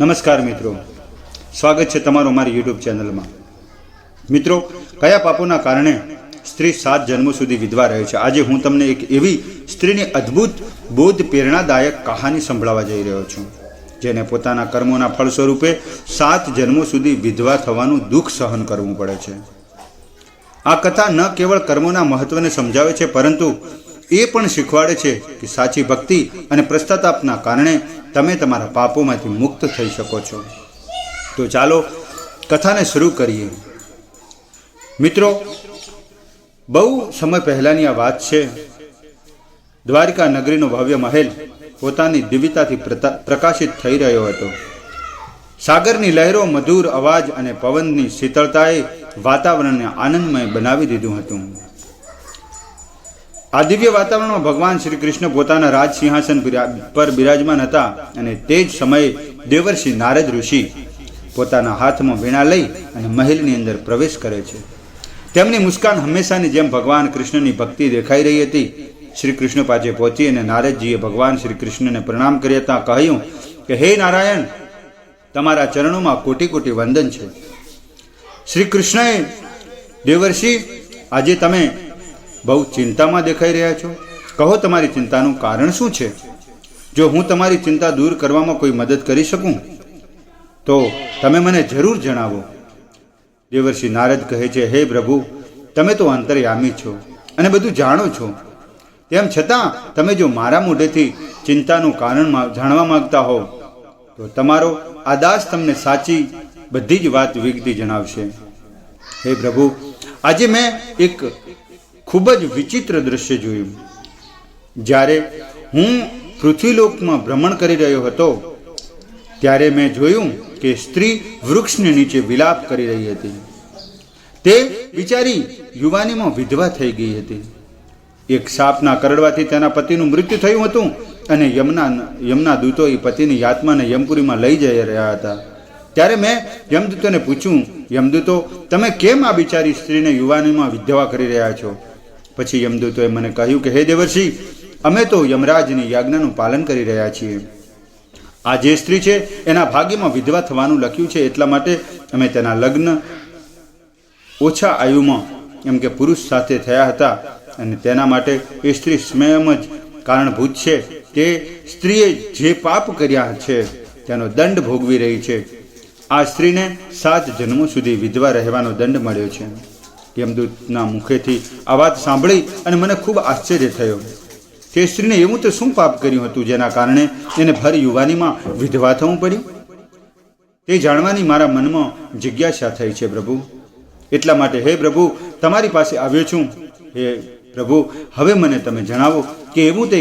નમસ્કાર મિત્રો. સ્વાગત છે તમારું અમારી યુટ્યુબ ચેનલમાં. મિત્રો, કયા પાપોના કારણે સ્ત્રી સાત જન્મો સુધી વિધવા રહે છે? આજે હું તમને એક એવી સ્ત્રીની અદ્ભુત બોધ પ્રેરણાદાયક કહાની સંભળાવવા જઈ રહ્યો છું, જેને પોતાના કર્મોના ફળ સ્વરૂપે સાત જન્મો સુધી વિધવા થવાનું દુઃખ સહન કરવું પડે છે. આ કથા ન કેવળ કર્મોના મહત્વને સમજાવે છે, પરંતુ એ પણ શીખવાડે છે કે સાચી ભક્તિ અને પ્રસ્તાતાપના કારણે તમે તમારા પાપોમાંથી મુક્ત થઈ શકો છો. તો ચાલો કથાને શરૂ કરીએ. મિત્રો, બહુ સમય પહેલાંની આ વાત છે. દ્વારિકા નગરીનો ભવ્ય મહેલ પોતાની દિવ્યતાથી પ્રકાશિત થઈ રહ્યો હતો. સાગરની લહેરો મધુર અવાજ અને પવનની શીતળતાએ વાતાવરણને આનંદમય બનાવી દીધું હતું. આ દિવ્ય વાતાવરણમાં ભગવાન શ્રી કૃષ્ણ પોતાના રાજ સિંહાસન પર બિરાજમાન હતા અને તે જ સમયે દેવર્ષિ નારદ ઋષિ પોતાના હાથમાં વીણા લઈ અને મહેલની અંદર પ્રવેશ કરે છે. તેમની મુસ્કાન હંમેશાની જેમ ભગવાન કૃષ્ણની ભક્તિ દેખાઈ રહી હતી. શ્રી કૃષ્ણ પાસે પહોંચી અને નારદજીએ ભગવાન શ્રી કૃષ્ણને પ્રણામ કર્યા હતા, કહ્યું કે, હે નારાયણ, તમારા ચરણોમાં કોટી કોટી વંદન છે. શ્રી કૃષ્ણએ દેવર્ષિ, આજે તમે બહુ ચિંતામાં દેખાઈ રહ્યા છો? કહો તમારી ચિંતાનું કારણ શું છે? જો હું તમારી ચિંતા દૂર કરવામાં કોઈ મદદ કરી શકું, તો તમે મને જરૂર જણાવો. દેવર્ષિ નારદ કહે છે, હે પ્રભુ, તમે તો અંતર્યામી છો અને બધું જાણો છો. તેમ છતાં, તમે જો મારા મોઢેથી ચિંતાનું કારણ જાણવા માંગતા હો, તો તમારો આ દાસ તમને સાચી બધી જ વાત વિગતી જણાવશે. હે પ્રભુ, આજે મેં એક ખૂબ જ વિચિત્ર દૃશ્ય જોયું. જ્યારે હું પૃથ્વીલોકમાં ભ્રમણ કરી રહ્યો હતો, ત્યારે મેં જોયું કે સ્ત્રી વૃક્ષની નીચે વિલાપ કરી રહી હતી. તે બિચારી યુવાનીમાં વિધવા થઈ ગઈ હતી. એક સાપના કરડવાથી તેના પતિનું મૃત્યુ થયું હતું અને યમના યમના દૂતો એ પતિની આત્માને યમપુરીમાં લઈ જઈ રહ્યા હતા. ત્યારે મેં યમદૂતોને પૂછ્યું, યમદૂતો, તમે કેમ આ બિચારી સ્ત્રીને યુવાનીમાં વિધવા કરી રહ્યા છો? પછી યમદૂતોએ મને કહ્યું કે, હે દેવર્ષિ, અમે તો યમરાજની યાજ્ઞાનું પાલન કરી રહ્યા છીએ. આ જે સ્ત્રી છે, એના ભાગ્યમાં વિધવા થવાનું લખ્યું છે, એટલા માટે અમે તેના લગ્ન ઓછા આયુમાં, એમ કે પુરુષ સાથે થયા હતા, અને તેના માટે એ સ્ત્રી સ્વયં જ કારણભૂત છે. તે સ્ત્રીએ જે પાપ કર્યા છે, તેનો દંડ ભોગવી રહી છે. આ સ્ત્રીને સાત જન્મો સુધી વિધવા રહેવાનો દંડ મળ્યો છે. યમદૂતના મુખેથી આ વાત સાંભળી અને મને ખૂબ આશ્ચર્ય થયો. તે સ્ત્રીને એવું તો શું પાપ કર્યું હતું જેના કારણે એને ભર યુવાનીમાં વિધવા થવું પડ્યું? તે જાણવાની મારા મનમાં જિજ્ઞાસા થઈ છે પ્રભુ. એટલા માટે હે પ્રભુ, તમારી પાસે આવ્યો છું. હે પ્રભુ, હવે મને તમે જણાવો કે એવું તે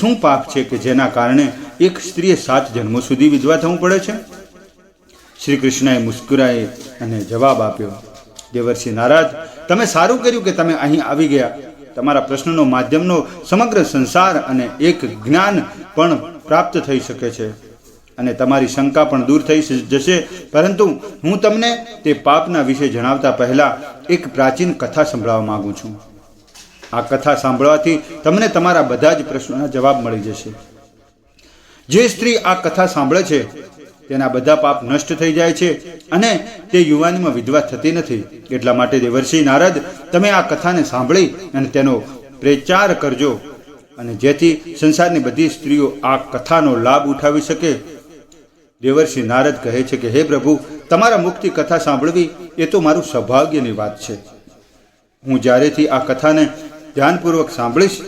શું પાપ છે કે જેના કારણે એક સ્ત્રીએ સાત જન્મો સુધી વિધવા થવું પડે છે? શ્રી કૃષ્ણએ મુસ્કુરાએ અને જવાબ આપ્યો દેવર્ષિ નારાજ, તમે સારું કર્યું કે તમે અહીં આવી ગયા. તમારા પ્રશ્નનો માધ્યમનો સમગ્ર સંસાર અને એક જ્ઞાન પણ પ્રાપ્ત થઈ શકે છે. અને તમારી શંકા પણ દૂર થઈ જશે. પરંતુ હું તમને તે પાપના વિશે જણાવતા પહેલા એક પ્રાચીન કથા સંભળાવવા માંગુ છું. આ કથા સાંભળવાથી તમને તમારા બધા જ પ્રશ્નોના જવાબ મળી જશે. જે સ્ત્રી આ કથા સાંભળે છે તેના બધા પાપ નષ્ટ થઈ જાય છે અને તે યુવાનીમાં વિધવા થતી નથી. એટલા માટે દેવર્ષિ નારદ, તમે આ કથાને સાંભળી અને તેનો પ્રચાર કરજો. અને જેથી સંસારની બધી સ્ત્રીઓ આ કથાનો લાભ ઉઠાવી શકે. દેવર્ષિ નારદ કહે છે કે, હે પ્રભુ, તમારા મુખથી કથા સાંભળવી એ તો મારું સૌભાગ્યની વાત છે. હું જ્યારેથી આ કથાને ધ્યાનપૂર્વક સાંભળીશ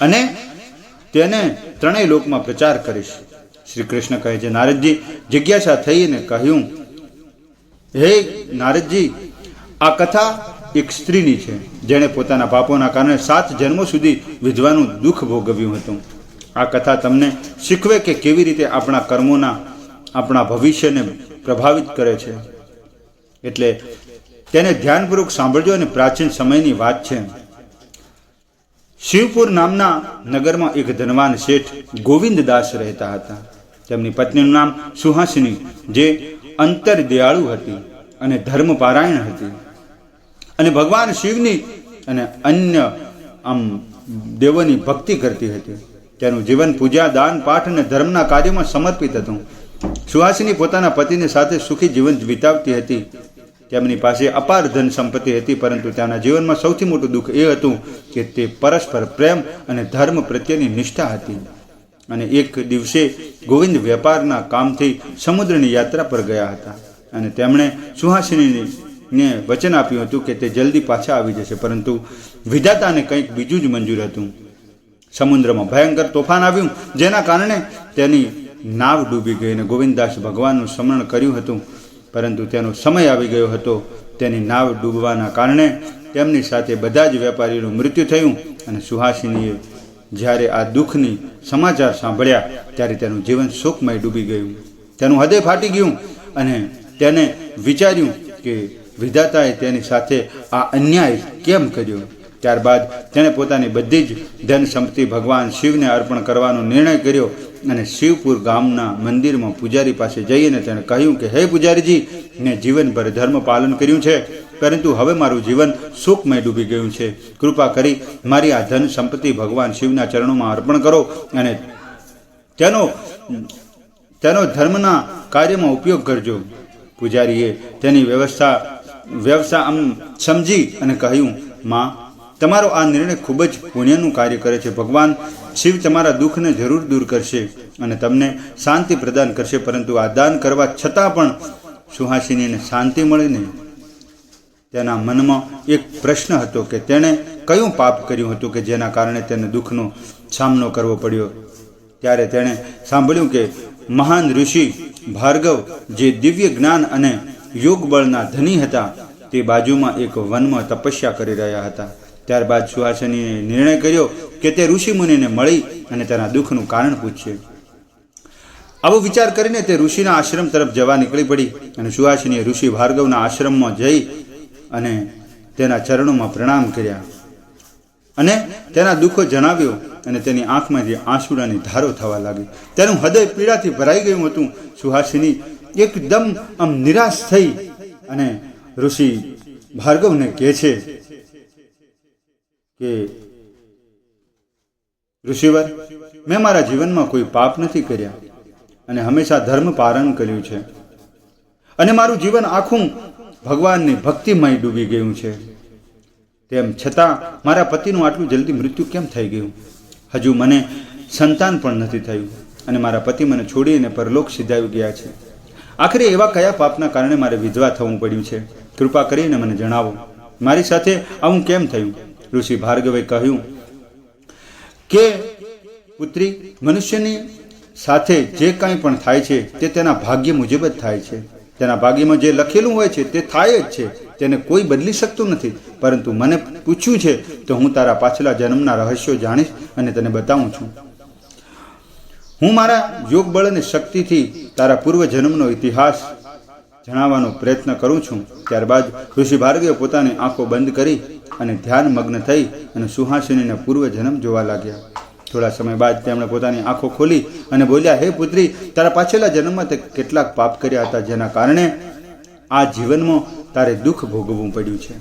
અને તેને ત્રણેય લોકમાં પ્રચાર કરીશ. શ્રી કૃષ્ણ કહે છે, નારદજી, જિજ્ઞાસા થઈને કહ્યું, હે નારદજી, આ કથા એક સ્ત્રીની છે, જેણે પોતાના પાપોના કારણે સાત જન્મો સુધી વિધવાનું દુઃખ ભોગવ્યું હતું. આ કથા તમને શીખવે કે કેવી રીતે આપણા કર્મોના, આપણા ભવિષ્યને પ્રભાવિત કરે છે. એટલે તેને ધ્યાનપૂર્વક સાંભળજો અને પ્રાચીન સમયની વાત છે. શિવપુર નામના નગરમાં એક ધનવાન શેઠ ગોવિંદદાસ રહેતા હતા. તેમની પત્નીનું નામ સુહાસિની, જે અંતર દયાળુ હતી અને ધર્મપારાયણ હતી. અને ભગવાન શિવની અને અન્ય આમ દેવોની ભક્તિ કરતી હતી. તેનું જીવન પૂજા, દાન, પાઠ અને ધર્મના કાર્યમાં સમર્પિત હતું. સુહાસિની પોતાના પતિની સાથે સુખી જીવન વિતાવતી હતી. તેમની પાસે અપાર ધન સંપત્તિ હતી, પરંતુ તેમના જીવનમાં સૌથી મોટું દુઃખ એ હતું કે તે પરસ્પર પ્રેમ અને ધર્મ પ્રત્યેની નિષ્ઠા હતી. અને એક દિવસે ગોવિંદ વેપારના કામથી સમુદ્રની યાત્રા પર ગયા હતા. અને તેમણે સુહાસિનીને વચન આપ્યું હતું કે તે જલ્દી પાછા આવી જશે, પરંતુ વિધાતાને કંઈક બીજું જ મંજૂર હતું. સમુદ્રમાં ભયંકર તોફાન આવ્યું, જેના કારણે તેની નાવ ડૂબી ગઈ અને ગોવિંદદાસ ભગવાનનું સ્મરણ કર્યું હતું. પરંતુ તેનો સમય આવી ગયો હતો. તેની નાવ ડૂબવાના કારણે તેમની સાથે બધા જ વેપારીનું મૃત્યુ થયું અને સુહાસિનીએ જ્યારે આ દુઃખની સમાચાર સાંભળ્યા ત્યારે તેનું જીવન શોકમય ડૂબી ગયું. તેનું હૃદય ફાટી ગયું અને તેને વિચાર્યું કે વિધાતાએ તેની સાથે આ અન્યાય કેમ કર્યો? ત્યારબાદ તેણે પોતાની બધી જ ધન સંપત્તિ ભગવાન શિવને અર્પણ કરવાનો નિર્ણય કર્યો અને શિવપુર ગામના મંદિરમાં પૂજારી પાસે જઈને તેણે કહ્યું કે, હે પૂજારીજી, મેં જીવનભર ધર્મ પાલન કર્યું છે. પરંતુ હવે મારું જીવન સુખમય ડૂબી ગયું છે. કૃપા કરી મારી આ ધન સંપત્તિ ભગવાન શિવના ચરણોમાં અર્પણ કરો અને તેનો તેનો ધર્મના કાર્યમાં ઉપયોગ કરજો. પૂજારીએ તેની વ્યવસ્થા વ્યવસ્થા આમ સમજી અને કહ્યું, માં, તમારો આ નિર્ણય ખૂબ જ પુણ્યનું કાર્ય કરે છે. ભગવાન શિવ તમારા દુઃખને જરૂર દૂર કરશે અને તમને શાંતિ પ્રદાન કરશે. પરંતુ આ દાન કરવા છતાં પણ સુહાસિનીને શાંતિ મળી નહીં. તેના મનમાં એક પ્રશ્ન હતો કે તેણે કયું પાપ કર્યું હતું કે જેના કારણે તેને દુઃખનો સામનો કરવો પડ્યો? ત્યારે તેણે સાંભળ્યું કે મહાન ઋષિ ભાર્ગવ જે દિવ્ય જ્ઞાન અને યોગ બળના ધની હતા, તે બાજુમાં એક વનમાં તપસ્યા કરી રહ્યા હતા. ત્યારબાદ સુહાસનીએ નિર્ણય કર્યો કે તે ઋષિ મુનિને મળી અને તેના દુઃખનું કારણ પૂછશે આવો વિચાર કરીને તે ઋષિના આશ્રમ તરફ જવા નીકળી પડી અને સુહાસિનીએ ઋષિ ભાર્ગવના આશ્રમમાં જઈ અને તેના ચરણોમાં પ્રણામ કર્યા. અને તેના દુઃખો જણાવ્યો અને તેની આંખમાંથી આંસુડાની ધારો થવા લાગી. તેનું હૃદય પીડાથી ભરાઈ ગયું હતું. સુહાસિની એકદમ આમ નિરાશ થઈ અને ઋષિ ભાર્ગવને કહે છે કે, ઋષિવર, મેં મારા જીવનમાં કોઈ પાપ નથી કર્યા. અને હંમેશા ધર્મ પારણ કર્યું છે. અને મારું જીવન આખું ભગવાનની ભક્તિમય ડૂબી ગયું છે. તેમ છતાં મારા પતિનું આટલું જલ્દી મૃત્યુ કેમ થઈ ગયું? હજુ મને સંતાન પણ નથી થયું અને મારા પતિ મને છોડીને પરલોક સિધાવી ગયા છે. આખરે એવા કયા પાપના કારણે મારે વિધવા થવું પડ્યું છે? કૃપા કરીને મને જણાવો. મારી સાથે આવું કેમ થયું? ઋષિ ભાર્ગવે કહ્યું, કે પુત્રી, મનુષ્યની સાથે જે કાંઈ પણ થાય છે તે તેના ભાગ્ય મુજબ જ થાય છે. તેના ભાગ્યમાં જે લખેલું હોય છે તે થાય જ છે. તેને કોઈ બદલી શકતું નથી. પરંતુ મને પૂછ્યું છે તો હું તારા પાછલા જન્મના રહસ્યો જાણીશ અને તને બતાવું છું. હું મારા યોગ બળ અને શક્તિથી તારા પૂર્વ જન્મનો ઇતિહાસ જણાવવાનો પ્રયત્ન કરું છું. ત્યારબાદ ઋષિ ભાર્ગવે પોતાની આંખો બંધ કરી અને ધ્યાન મગ્ન થઈ અને સુહાસિનીના પૂર્વ જન્મ જોવા લાગ્યા. થોડા સમય બાદ તેમણે પોતાની આંખો ખોલી અને બોલ્યા, હે પુત્રી, તારા પાછલા જન્મમાં તે કેટલાક પાપ કર્યા હતા જેના કારણે આ જીવનમાં તારે દુઃખ ભોગવવું પડ્યું છે.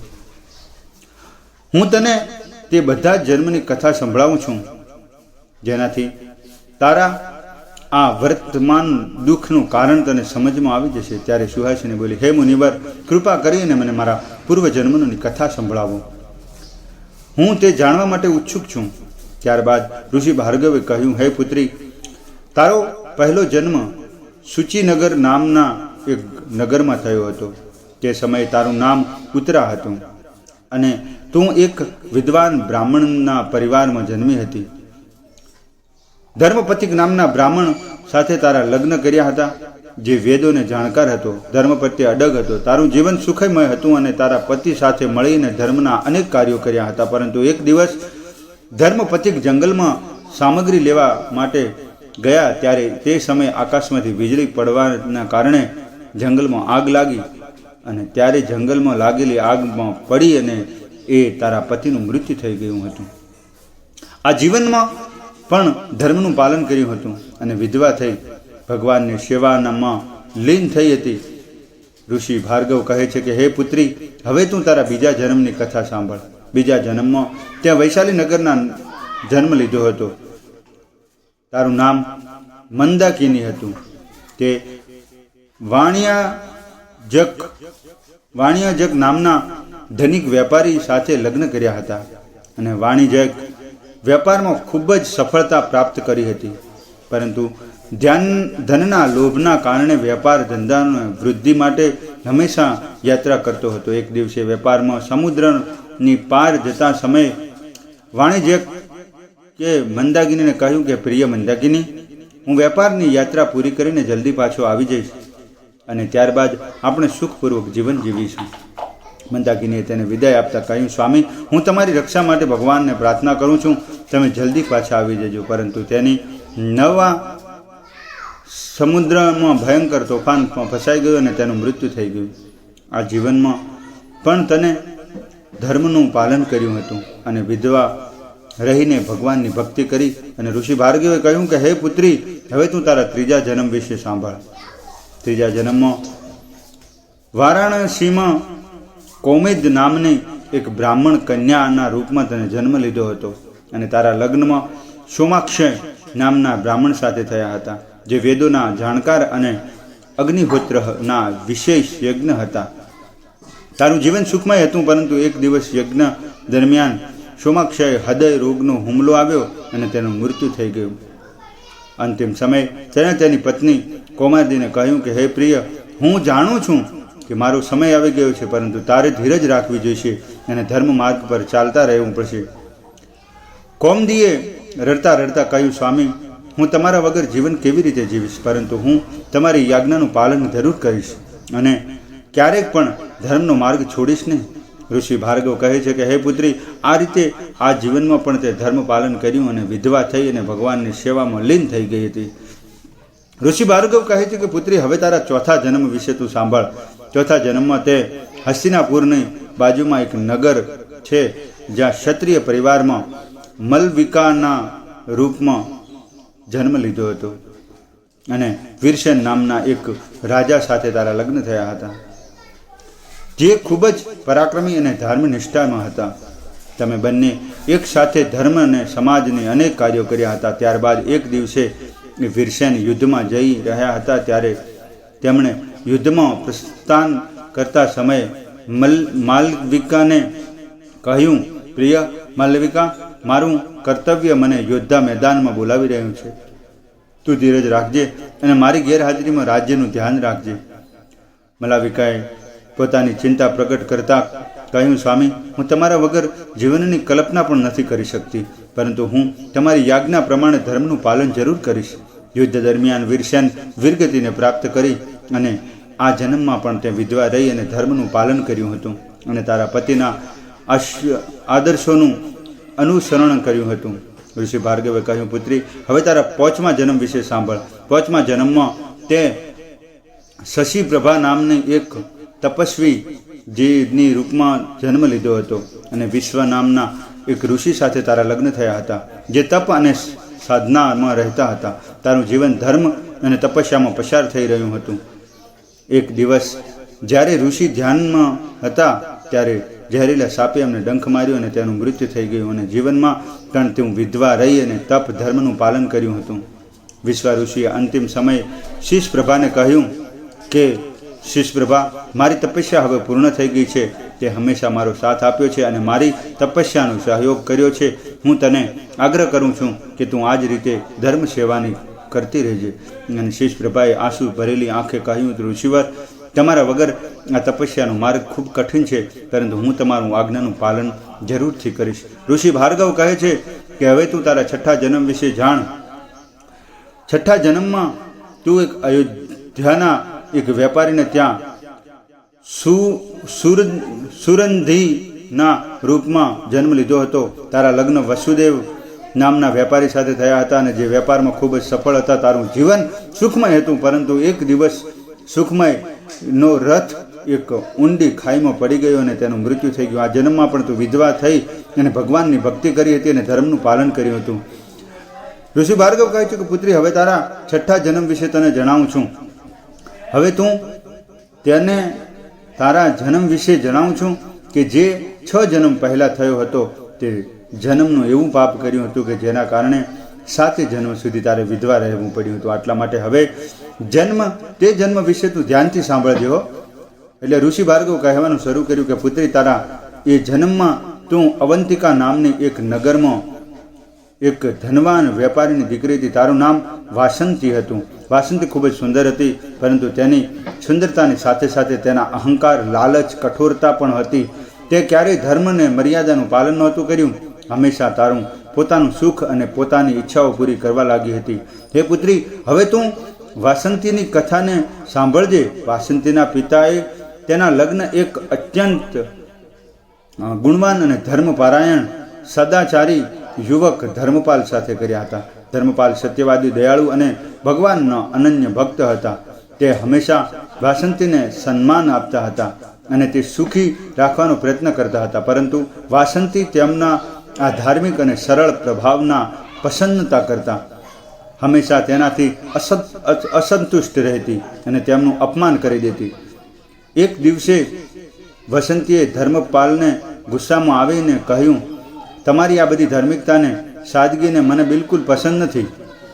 હું તને તે બધા જન્મની કથા સંભળાવું છું, જેનાથી તારા આ વર્તમાન દુઃખનું કારણ તને સમજમાં આવી જશે. ત્યારે સુહાસિની બોલી, હે મુનિવર, કૃપા કરીને મને મારા પૂર્વ જન્મની કથા સંભળાવો. હું તે જાણવા માટે ઉત્સુક છું. ત્યારબાદ ઋષિ ભાર્ગવે કહ્યું, હે પુત્રી, તારો પહેલો જન્મ સૂચિનગર નામના એક નગરમાં થયો હતો. તે સમયે તારું નામ ઉતરા હતું અને તું એક વિદ્વાન બ્રાહ્મણના પરિવારમાં જન્મી હતી. ધર્મપતિક નામના બ્રાહ્મણ સાથે તારા લગ્ન કર્યા હતા, જે વેદોને જાણકાર હતો. ધર્મ પ્રત્યે અડગ હતો. તારું જીવન સુખમય હતું અને તારા પતિ સાથે મળીને ધર્મના અનેક કાર્યો કર્યા હતા, પરંતુ એક દિવસ ધર્મપતિક જંગલમાં સામગ્રી લેવા માટે ગયા ત્યારે તે સમયે આકાશમાંથી વીજળી પડવાના કારણે જંગલમાં આગ લાગી અને ત્યારે જંગલમાં લાગેલી આગમાં પડી અને એ તારા પતિનું મૃત્યુ થઈ ગયું હતું. આ જીવનમાં પણ ધર્મનું પાલન કર્યું હતું અને વિધવા થઈ ભગવાનની સેવાનામાં લીન થઈ હતી. ઋષિ ભાર્ગવ કહે છે કે, હે પુત્રી, હવે તું તારા બીજા જન્મની કથા સાંભળ. બીજા જન્મમાં. ત્યાં વૈશાલી નગરના જન્મ લીધો હતો. તારું નામ મંદાકિની હતું. તે વાણિયા જક વાણિયા જગ નામના ધનિક વેપારી સાથે લગ્ન કર્યા હતા અને વાણિજક વેપારમાં ખૂબ જ સફળતા પ્રાપ્ત કરી હતી. પરંતુ ધ્યાન, ધનના લોભના કારણે વેપાર ધંધાની વૃદ્ધિ માટે હંમેશા યાત્રા કરતો હતો. એક દિવસે વેપારમાં સમુદ્રની પાર જતા સમયે વાણિજ્ય કે મંદાકિનીને કહ્યું કે, પ્રિય મંદાકિની, હું વેપારની યાત્રા પૂરી કરીને જલ્દી પાછો આવી જઈશ અને ત્યારબાદ આપણે સુખપૂર્વક જીવન જીવીશું. મંદાકિનીએ તેને વિદાય આપતા કહ્યું, સ્વામી, હું તમારી રક્ષા માટે ભગવાનને પ્રાર્થના કરું છું. તમે જલ્દી પાછા આવી જજો. પરંતુ તેની નવા સમુદ્રમાં ભયંકર તોફાનમાં ફસાઈ ગયું અને તેનું મૃત્યુ થઈ ગયું. આ જીવનમાં પણ તને ધર્મનું પાલન કર્યું હતું અને વિધવા રહીને ભગવાનની ભક્તિ કરી અને ઋષિ ભાર્ગવે કહ્યું કે, હે પુત્રી, હવે તું તારા ત્રીજા જન્મ વિશે સાંભળ. ત્રીજા જન્મમાં વારાણસીમાં કોમેદ નામની એક બ્રાહ્મણ કન્યાના રૂપમાં તને જન્મ લીધો હતો અને તારા લગ્નમાં સોમાક્ષય નામના બ્રાહ્મણ સાથે થયા હતા, જે વેદોના જાણકાર અને અગ્નિહોત્રના વિશેષ યજ્ઞ હતા. તારું જીવન સુખમય હતું, પરંતુ એક દિવસ યજ્ઞ દરમિયાન સોમાક્ષય હૃદય રોગનો હુમલો આવ્યો અને તેનું મૃત્યુ થઈ ગયું. અંતિમ સમયે તેણે તેની પત્ની કોમાદીને કહ્યું કે, હે પ્રિય, હું જાણું છું કે મારો સમય આવી ગયો છે, પરંતુ તારે ધીરજ રાખવી જોઈશે અને ધર્મ માર્ગ પર ચાલતા રહેવું પડશે. કોમદીએ રડતા રડતા કહ્યું, સ્વામી, હું તમારા વગર જીવન કેવી રીતે જીવીશ? પરંતુ હું તમારી યાજ્ઞાનું પાલન જરૂર કરીશ અને ક્યારેક પણ ધર્મનો માર્ગ છોડીશ નહીં. ઋષિ ભાર્ગવ કહે છે કે, હે પુત્રી, આ રીતે આ જીવનમાં પણ તે ધર્મ પાલન કર્યું અને વિધવા થઈ અને ભગવાનની સેવામાં લીન થઈ ગઈ હતી. ઋષિ ભાર્ગવ કહે છે કે, પુત્રી, હવે તારા ચોથા જન્મ વિશે તું સાંભળ. ચોથા જન્મમાં તે હસ્તિનાપુરની બાજુમાં એક નગર છે જ્યાં ક્ષત્રિય પરિવારમાં મલવિકાના રૂપમાં જન્મ લીધો હતો. અને વીરસેન નામના એક રાજા સાથે તારા લગ્ન થયા હતા. જે ખૂબ જ પરાક્રમી અને ધાર્મિક નિષ્ઠામાં હતા. તમે બંને એક સાથે ધર્મ અને સમાજની અનેક કાર્યો કર્યા હતા. ત્યારબાદ એક દિવસે વીરસેન યુદ્ધમાં જઈ રહ્યા હતા ત્યારે તેમણે યુદ્ધમાં પ્રસ્થાન કરતા સમયે મલ, માલવિકાને કહ્યું, પ્રિય માલવિકા, મારું કર્તવ્ય મને યોદ્ધા મેદાનમાં બોલાવી રહ્યું છે. તું ધીરજ રાખજે અને મારી ગેરહાજરીમાં રાજ્યનું ધ્યાન રાખજે. મલાવિકાએ પોતાની ચિંતા પ્રગટ કરતા કહ્યું, સ્વામી, હું તમારા વગર જીવનની કલ્પના પણ નથી કરી શકતી, પરંતુ હું તમારી યાજ્ઞા પ્રમાણે ધર્મનું પાલન જરૂર કરીશ. યુદ્ધ દરમિયાન વીરસેન વીરગતિને પ્રાપ્ત કરી અને આ જન્મમાં પણ તે વિધવા રહી અને ધર્મનું પાલન કર્યું હતું અને તારા પતિના આદર્શોનું અનુસરણ કર્યું હતું. ઋષિ ભાર્ગવે કહ્યું, પુત્રી, હવે તારા પોચમા જન્મ વિશે સાંભળ. પોચમા જન્મમાં તે શશી પ્રભા નામની એક તપસ્વી જેની રૂપમાં જન્મ લીધો હતો અને વિશ્વ નામના એક ઋષિ સાથે તારા લગ્ન થયા હતા, જે તપ અને સાધનામાં રહેતા હતા. તારું જીવન ધર્મ અને તપસ્યામાં પસાર થઈ રહ્યું હતું. એક દિવસ જ્યારે ઋષિ ધ્યાનમાં હતા, ત્યારે ઝેરીલા સાપે એમને ડંખ માર્યો અને તેનું મૃત્યુ થઈ ગયું અને જીવનમાં પણ તેવું વિધવા રહી અને તપ ધર્મનું પાલન કર્યું હતું. વિશ્વ ઋષિએ અંતિમ સમયે શીશ પ્રભાને કહ્યું કે શીશ પ્રભા મારી તપસ્યા હવે પૂર્ણ થઈ ગઈ છે. તે હંમેશા મારો સાથ આપ્યો છે અને મારી તપસ્યાનો સહયોગ કર્યો છે. હું તને આગ્રહ કરું છું કે તું આ જ રીતે ધર્મ સેવાની કરતી રહેજે. અને શિષપ્રભાએ પ્રભાએ આંસુ ભરેલી આંખે કહ્યું, ઋષિવર, તમારા વગર આ તપસ્યાનો માર્ગ ખૂબ કઠિન છે, પરંતુ હું તમારું આજ્ઞાનું પાલન જરૂરથી કરીશ. ઋષિ ભાર્ગવ કહે છે કે, હવે તું તારા છઠ્ઠા જન્મ વિશે જાણ. છઠ્ઠા જન્મમાં તું એક અયોધ્યાના એક વેપારીને ત્યાં સુ સુર સુરંધીના રૂપમાં જન્મ લીધો હતો. તારા લગ્ન વસુદેવ નામના વેપારી સાથે થયા હતા અને જે વેપારમાં ખૂબ જ સફળ હતા. તારું જીવન સુખમય હતું, પરંતુ એક દિવસ સુખમયનો રથ એક ઊંડી ખાઈમાં પડી ગયો અને તેનું મૃત્યુ થઈ ગયું. આ જન્મમાં પણ તું વિધવા થઈ અને ભગવાનની ભક્તિ કરી હતી અને ધર્મનું પાલન કર્યું હતું. ઋષિ ભાર્ગવ કહે છે કે, પુત્રી, હવે તારા છઠ્ઠા જન્મ વિશે તને જણાવું છું. હવે તું તેને તારા જન્મ વિશે જણાવું છું કે જે છ જન્મ પહેલાં થયો હતો તે જન્મનું એવું પાપ કર્યું હતું કે જેના કારણે સાતે જન્મ સુધી તારે વિધવા રહેવું પડ્યું હતું. આટલા માટે હવે જન્મ, તે જન્મ વિશે તું ધ્યાનથી સાંભળજે હો. એટલે ઋષિ ભાર્ગવ કહેવાનું શરૂ કર્યું કે, પુત્રી, તારા એ જન્મમાં તું અવંતિકા નામની એક નગરમાં એક ધનવાન વેપારીની દીકરી હતી તારું નામ વાસંતી હતું. વાસંતી ખૂબ જ સુંદર હતી, પરંતુ તેની સુંદરતાની સાથે સાથે તેના અહંકાર, લાલચ, કઠોરતા પણ હતી. તે ક્યારેય ધર્મને મર્યાદાનું પાલન નહોતું કર્યું. હંમેશા તારું પોતાનું સુખ અને પોતાની ઈચ્છાઓ પૂરી કરવા લાગી હતી. હે પુત્રી, હવે તું વાસંતીની કથાને સાંભળજે. વાસંતીના પિતાએ તેના લગ્ન એક અત્યંત ગુણવાન અને ધર્મપારાયણ, સદાચારી યુવક ધર્મપાલ સાથે કર્યા હતા. ધર્મપાલ સત્યવાદી દયાળુ અને ભગવાનનો અનન્ય ભક્ત હતા. તે હંમેશા વાસંતીને સન્માન આપતા હતા અને તે સુખી રાખવાનો પ્રયત્ન કરતા હતા. પરંતુ વાસંતી તેમના આ ધાર્મિક અને સરળ પ્રભાવના પસંદતા કરતા હંમેશા તેનાથી અસંતુષ્ટ રહેતી અને તેમનું અપમાન કરી દેતી. એક દિવસે વસંતીએ ધર્મપાલને ગુસ્સામાં આવીને કહ્યું, તમારી આ બધી ધાર્મિકતાને સાદગીને મને બિલકુલ પસંદ નથી.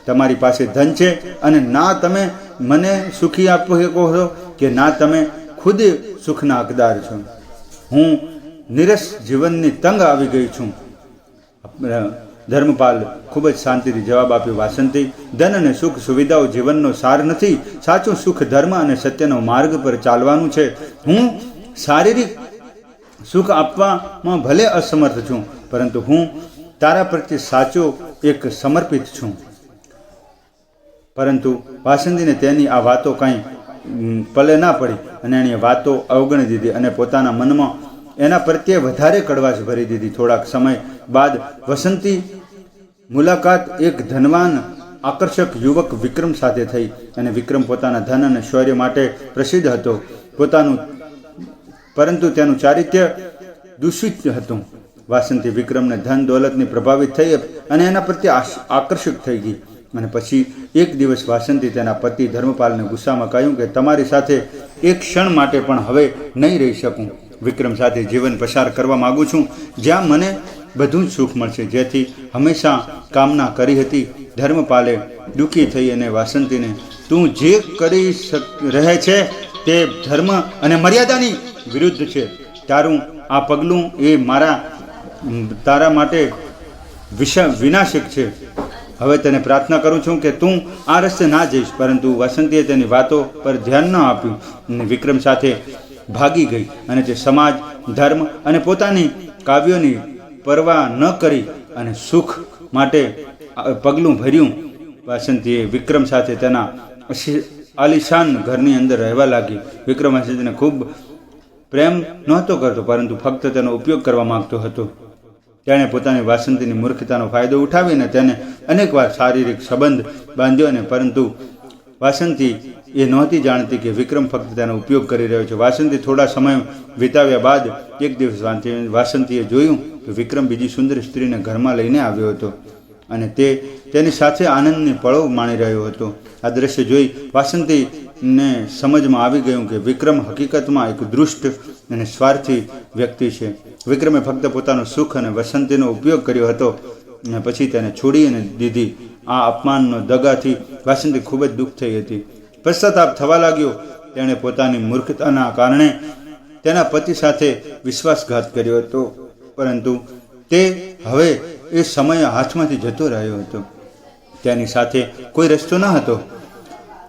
તમારી પાસે ધન છે અને ના તમે મને સુખી આપો શકો છો કે ના તમે ખુદ સુખના હકદાર છો. હું નિરસ જીવનની તંગ આવી ગઈ છું. ધર્મપાલ ખૂબ જ શાંતિથી જવાબ આપ્યો, વાસંતી, ધન અને સુખ સુવિધાઓ જીવનનો સાર નથી. સાચું સુખ ધર્મ અને સત્યનો માર્ગ પર ચાલવાનું છે. હું શારીરિક સુખ આપવામાં ભલે અસમર્થ છું, પરંતુ હું તારા પ્રત્યે સાચો એક સમર્પિત છું. પરંતુ વાસંતીને તેની આ વાતો કાંઈ પલે ના પડી અને એની વાતો અવગણી દીધી અને પોતાના મનમાં એના પ્રત્યે વધારે કડવાશ ભરી દીધી. થોડાક સમય બાદ વસંતી મુલાકાત એક ધનવાન, આકર્ષક યુવક વિક્રમ સાથે થઈ અને વિક્રમ પોતાના ધન અને શૌર્ય માટે પ્રસિદ્ધ હતો. પોતાનું, પરંતુ તેનું ચારિત્ર્ય દૂષિત હતું. વાસંતી વિક્રમને ધન દોલતની પ્રભાવિત થઈ અને એના પ્રત્યે આકર્ષિત થઈ ગઈ. અને પછી એક દિવસ વાસંતી તેના પતિ ધર્મપાલને ગુસ્સામાં કહ્યું કે તમારી સાથે એક ક્ષણ માટે પણ હવે નહીં રહી શકું. વિક્રમ સાથે જીવન પસાર કરવા માગું છું. જ્યાં મને બધું જ સુખ મળશે. જેથી હંમેશા કામના કરી હતી. ધર્મપાલે દુઃખી થઈ અને વાસંતીને તું જે કરી રહે છે તે ધર્મ અને મર્યાદાની વિરુદ્ધ છે. તારું આ પગલું એ મારા તારા માટે વિશા વિનાશક છે. હવે તને પ્રાર્થના કરું છું કે તું આ રસ્તે ના જઈશ, પરંતુ વસંતીએ તેની વાતો પર ધ્યાન ન આપ્યું અને વિક્રમ સાથે ભાગી ગઈ અને તે સમાજ, ધર્મ અને પોતાની કાવ્યોની પરવા ન કરી અને સુખ માટે પગલું ભર્યું. વાસંતીએ વિક્રમ સાથે તેના આલિશાન ઘરની અંદર રહેવા લાગી. વિક્રમ વાસંતીને ખૂબ પ્રેમ નહોતો કરતો, પરંતુ ફક્ત તેનો ઉપયોગ કરવા માંગતો હતો. તેણે પોતાની વાસંતીની મૂર્ખતાનો ફાયદો ઉઠાવીને તેને અનેકવાર શારીરિક સંબંધ બાંધ્યો અને પરંતુ વાસંતી એ નહોતી જાણતી કે વિક્રમ ફક્ત તેનો ઉપયોગ કરી રહ્યો છે. વાસંતી થોડા સમય વિતાવ્યા બાદ એક દિવસ વાસંતીએ જોયું કે વિક્રમ બીજી સુંદર સ્ત્રીને ઘરમાં લઈને આવ્યો હતો અને તે તેની સાથે આનંદની પળો માણી રહ્યો હતો. આ દ્રશ્ય જોઈ વાસંતીને સમજમાં આવી ગયું કે વિક્રમ હકીકતમાં એક દુષ્ટ અને સ્વાર્થી વ્યક્તિ છે. વિક્રમે ફક્ત પોતાનું સુખ અને વસંતીનો ઉપયોગ કર્યો હતો અને પછી તેને છોડી અને દીધી. આ અપમાનનો દગાથી વાસંતી ખૂબ જ દુઃખ થઈ હતી. પશ્ચાતાપ થવા લાગ્યો. તેણે પોતાની મૂર્ખતાના કારણે તેના પતિ સાથે વિશ્વાસઘાત કર્યો હતો. પરંતુ તે હવે એ સમય હાથમાંથી જતો રહ્યો હતો. તેની સાથે કોઈ રસ્તો ન હતો.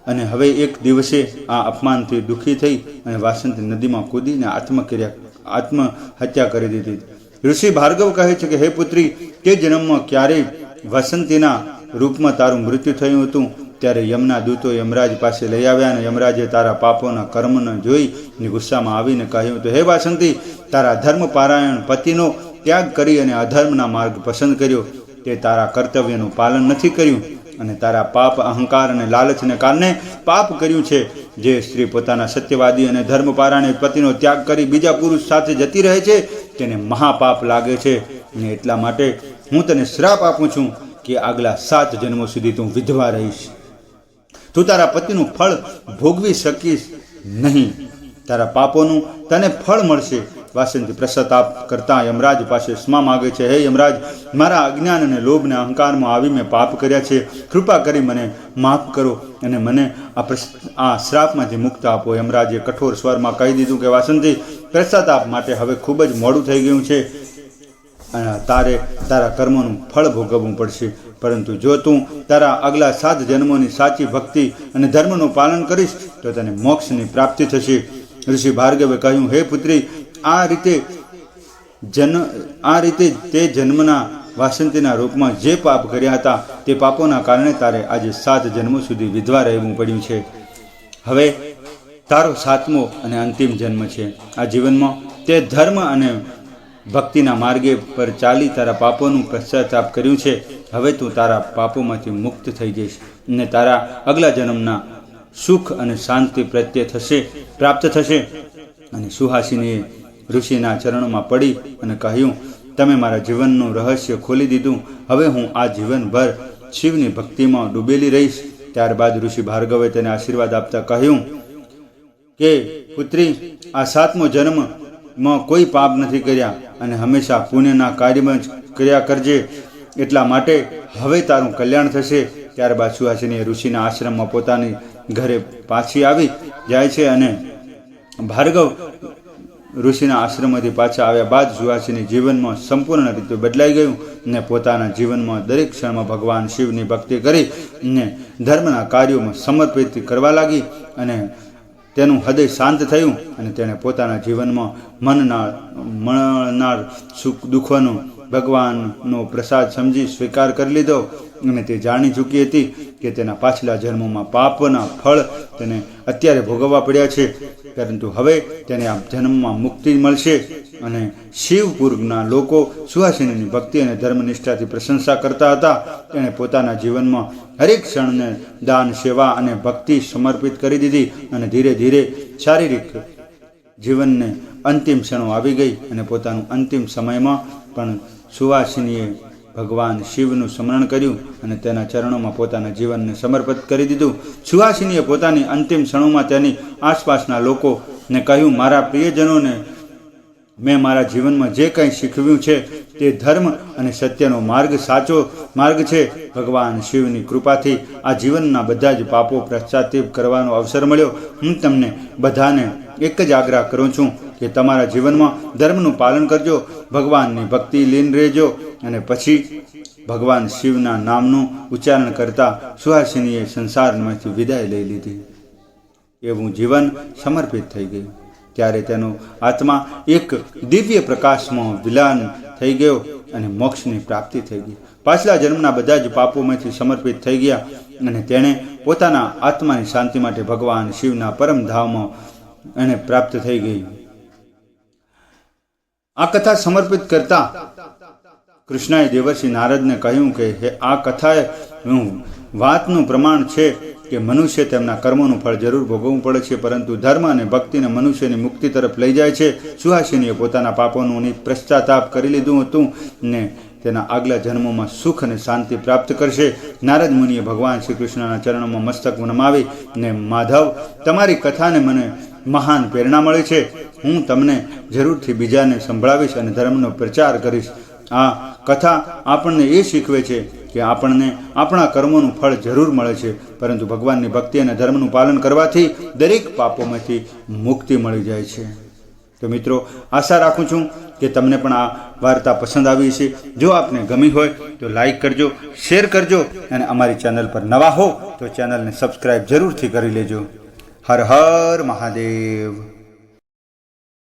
અને હવે એક દિવસે આ અપમાનથી દુઃખી થઈ અને વાસંતી નદીમાં કૂદીને આત્મક્રિયા આત્મહત્યા કરી દીધી. ઋષિ ભાર્ગવ કહે છે કે, હે પુત્રી તે જન્મમાં ક્યારેય વસંતીના રૂપમાં તારું મૃત્યુ થયું હતું? ત્યારે યમના દૂતો યમરાજ પાસે લઈ આવ્યા અને યમરાજે તારા પાપોના કર્મને જોઈ ને ગુસ્સામાં આવીને કહ્યું તો, હે વાસંતી, તારા ધર્મપારાયણ પતિનો ત્યાગ કરી અને અધર્મના માર્ગ પસંદ કર્યો. તે તારા કર્તવ્યનું પાલન નથી કર્યું. અને તારા પાપ, અહંકાર અને લાલચને કારણે પાપ કર્યું છે, જે સ્ત્રી પોતાના સત્યવાદી અને ધર્મપારાણે પતિનો ત્યાગ કરી બીજા પુરુષ સાથે જતી રહે છે, તેને મહાપાપ લાગે છે. અને એટલા માટે હું તને શ્રાપ આપું છું કે આગલા સાત જન્મો સુધી તું વિધવા રહીશ. તું તારા પતિનું ફળ ભોગવી શકીશ નહીં. તારા પાપોનું તને ફળ મળશે. વાસંતી પ્રસતાપ કરતા યમરાજ પાસે ક્ષમા માગે છે. હે યમરાજ, મારા અજ્ઞાન અને લોભને અહંકારમાં આવી મેં પાપ કર્યા છે. કૃપા કરી મને માફ કરો અને મને આ આ શ્રાપમાંથી મુક્ત આપો. યમરાજે કઠોર સ્વરમાં કહી દીધું કે, વાસંતી પ્રસતાપ માટે હવે ખૂબ જ મોડું થઈ ગયું છે. અને તારે તારા કર્મોનું ફળ ભોગવવું પડશે. પરંતુ જો તું તારા આગલા સાત જન્મોની સાચી ભક્તિ અને ધર્મનું પાલન કરીશ, તો તને મોક્ષની પ્રાપ્તિ થશે. ઋષિ ભાર્ગવે કહ્યું, હે પુત્રી આ રીતે જન, આ રીતે તે જન્મના વાસંતીના રૂપમાં જે પાપ કર્યા હતા તે પાપોના કારણે તારે આજે સાત જન્મો સુધી વિધવા રહેવું પડ્યું છે. હવે તારો સાતમો અને અંતિમ જન્મ છે. આ જીવનમાં તે ધર્મ અને ભક્તિના માર્ગે પર ચાલી તારા પાપોનું પશ્ચાતાપ કર્યું છે. હવે તું તારા પાપોમાંથી મુક્ત થઈ જઈશ અને તારા અગલા જન્મના સુખ અને શાંતિ પ્રત્યે થશે, પ્રાપ્ત થશે અને સુહાસિનીએ ઋષિના ચરણોમાં પડી અને કહ્યું, તમે મારા જીવનનું રહસ્ય ખોલી દીધું. હવે હું આ જીવનભર શિવની ભક્તિમાં ડૂબેલી રહીશ. ત્યારબાદ ઋષિ ભાર્ગવે તેને આશીર્વાદ આપતા કહ્યું, કે પુત્રી, આ સાતમો જન્મમાં કોઈ પાપ નથી કર્યા અને હંમેશા પુણ્યના કાર્યમાં જ કર્યા કરજે. એટલા માટે હવે તારું કલ્યાણ થશે. ત્યારબાદ સુહાસિની ઋષિના આશ્રમમાં પોતાની ઘરે પાછી આવી જાય છે અને ભાર્ગવ ઋષિના આશ્રમમાંથી પાછા આવ્યા બાદ સુહાસિની જીવનમાં સંપૂર્ણ રીતે બદલાઈ ગયું અને પોતાના જીવનમાં દરેક ક્ષણમાં ભગવાન શિવની ભક્તિ કરી અને ધર્મના કાર્યોમાં સમર્પિત કરવા લાગી અને તેનું હૃદય શાંત થયું અને તેણે પોતાના જીવનમાં મનનાર મળનાર સુખ દુઃખોનો ભગવાનનો પ્રસાદ સમજી સ્વીકાર કરી લીધો અને તે જાણી ચૂકી હતી કે તેના પાછલા જન્મોમાં પાપના ફળ તેને અત્યારે ભોગવવા પડ્યા છે. પરંતુ હવે તેને આ જન્મમાં મુક્તિ મળશે અને શિવપુર્ગના લોકો સુહાસિનીની ભક્તિ અને ધર્મનિષ્ઠાથી પ્રશંસા કરતા હતા. તેણે પોતાના જીવનમાં હરેક ક્ષણને દાન, સેવા અને ભક્તિ સમર્પિત કરી દીધી અને ધીરે ધીરે શારીરિક જીવનને અંતિમ ક્ષણો આવી ગઈ અને પોતાનું અંતિમ સમયમાં પણ સુવાસિનીએ ભગવાન શિવનું સ્મરણ કર્યું અને તેના ચરણોમાં પોતાના જીવનને સમર્પિત કરી દીધું. સુહાસિનીએ પોતાની અંતિમ ક્ષણોમાં તેની આસપાસના લોકોને કહ્યું, મારા પ્રિયજનોને મેં મારા જીવનમાં જે કંઈ શીખવ્યું છે તે ધર્મ અને સત્યનો માર્ગ સાચો માર્ગ છે. ભગવાન શિવની કૃપાથી આ જીવનના બધા જ પાપો પશ્ચાતાપ કરવાનો અવસર મળ્યો. હું તમને બધાને એક જ આગ્રહ કરું છું. કે તમારા જીવનમાં ધર્મનું પાલન કરજો, ભગવાનની ભક્તિ લીન રહેજો અને પછી ભગવાન શિવના નામનું ઉચ્ચારણ કરતા સુહાસિનીએ સંસારમાંથી વિદાય લઈ લીધી. એવું જીવન સમર્પિત થઈ ગયું. ત્યારે તેનો આત્મા એક દિવ્ય પ્રકાશમાં વિલાન થઈ ગયો અને મોક્ષની પ્રાપ્તિ થઈ ગઈ. પાછલા જન્મના બધા જ પાપોમાંથી સમર્પિત થઈ ગયા અને તેણે પોતાના આત્માની શાંતિ માટે ભગવાન શિવના પરમ ધામમાં એને પ્રાપ્ત થઈ ગઈ. આ કથા સમર્પિત કરતા કૃષ્ણએ દેવર્ષિ નારદને કહ્યું કે, હે, આ કથાએ હું વાતનું પ્રમાણ છે કે મનુષ્ય તેમના કર્મોનું ફળ જરૂર ભોગવવું પડે છે, પરંતુ ધર્મ અને ભક્તિને મનુષ્યની મુક્તિ તરફ લઈ જાય છે. સુહાસિનીએ પોતાના પાપોનું પશ્ચાતાપ કરી લીધું હતું ને તેના આગલા જન્મોમાં સુખ અને શાંતિ પ્રાપ્ત કરશે. નારદ મુનિએ ભગવાન શ્રી કૃષ્ણના ચરણોમાં મસ્તક નમાવી ને, માધવ, તમારી કથાને મને મહાન પ્રેરણા મળે છે. હું તમને જરૂરથી બીજાને સંભળાવીશ અને ધર્મનો પ્રચાર કરીશ. આ કથા આપણને એ શીખવે છે કે આપણને આપણા કર્મોનું ફળ જરૂર મળે છે, પરંતુ ભગવાનની ભક્તિ અને ધર્મનું પાલન કરવાથી દરેક પાપોમાંથી મુક્તિ મળી જાય છે. તો મિત્રો, આશા રાખું છું કે તમને પણ આ વાર્તા પસંદ આવી છે જો આપને ગમી હોય તો લાઈક કરજો, શેર કરજો અને અમારી ચેનલ પર નવા હો તો ચેનલને સબસ્ક્રાઈબ જરૂરથી કરી લેજો. હર હર મહાદેવ.